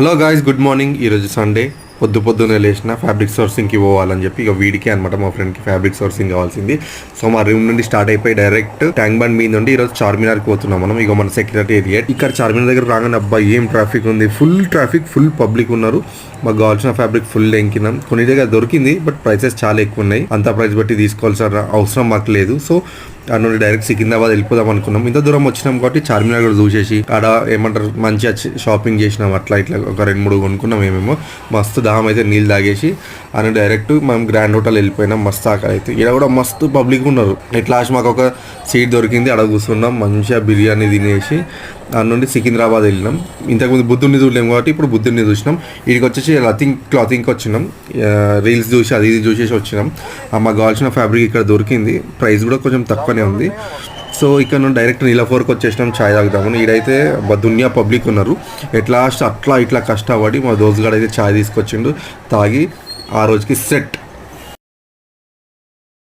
Hello guys good morning ఈరోజు Sunday పొద్దు పొద్దున్నే లేచిన ఫ్యాబ్రిక్ సోర్సింగ్కి పోవాలని చెప్పి ఇక వీడికి అనమాట మా ఫ్రెండ్కి ఫ్యాబ్రిక్ సోర్సింగ్ కావాల్సింది. సో మా రూమ్ నుండి స్టార్ట్ అయిపోయి డైరెక్ట్ ట్యాంక్ బండ్ మీద నుండి ఈరోజు చార్మినార్కి పోతున్నాం మనం. ఇక మన సెక్రటేరియట్ ఇక్కడ చార్మినార్ దగ్గర రాగానే అబ్బా ఏం ట్రాఫిక్ ఉంది? ఫుల్ ట్రాఫిక్ ఫుల్ పబ్లిక్ ఉన్నారు. మాకు కావాల్సిన ఫ్యాబ్రిక్ ఫుల్ ఎంకినాం. కొన్ని దగ్గర దొరికింది బట్ ప్రైసెస్ చాలా ఎక్కువ ఉన్నాయి. అంత ప్రైస్ బట్టి తీసుకోవాల్సిన అవసరం మాకు లేదు. సో అక్కడ నుండి డైరెక్ట్ సికింద్రాబాద్ వెళ్ళిపోదాం అనుకున్నాం. ఇంత దూరం వచ్చినాం కాబట్టి చార్మినార్ కూడా చూసేసి ఆడ ఏమంటారు మంచిగా షాపింగ్ చేసినాం. అట్లా ఇట్లా ఒక రెండు మూడు కొనుక్కున్నాం ఏమేమో. మస్తు దాహం అయితే నీళ్ళు తాగేసి అని డైరెక్ట్ మనం గ్రాండ్ హోటల్ వెళ్ళిపోయినాం. మస్తు ఆకలి అయితే. ఇక్కడ కూడా మస్తు పబ్లిక్ ఉన్నారు. ఎట్లా మాకు ఒక సీట్ దొరికింది. అక్కడ కూర్చున్నాం. మంచిగా బిర్యానీ తినేసి దాని నుండి సికింద్రాబాద్ వెళ్ళినాం. ఇంతకుముందు బుద్ధుడిని చూడలేం కాబట్టి ఇప్పుడు బుద్ధుడిని చూసినాం. ఇక్కడికి వచ్చేసి లతింగ్ క్లాతింగ్కి వచ్చినాం. రీల్స్ చూసి అది ఇది చూసేసి వచ్చినాం. మాకు కావాల్సిన ఫ్యాబ్రిక్ ఇక్కడ దొరికింది. ప్రైస్ కూడా కొంచెం తక్కువనే ఉంది. సో ఇక్కడ నుండి డైరెక్ట్ నీలఫోర్కి వచ్చేసినాం ఛాయ్ తాగుదామని. ఈడైతే దునియా పబ్లిక్ ఉన్నారు. ఎట్లా అట్లా ఇట్లా కష్టపడి మా దోస్తుగాడు అయితే ఛాయ్ తీసుకొచ్చిండు. తాగి ఆ రోజుకి సెట్.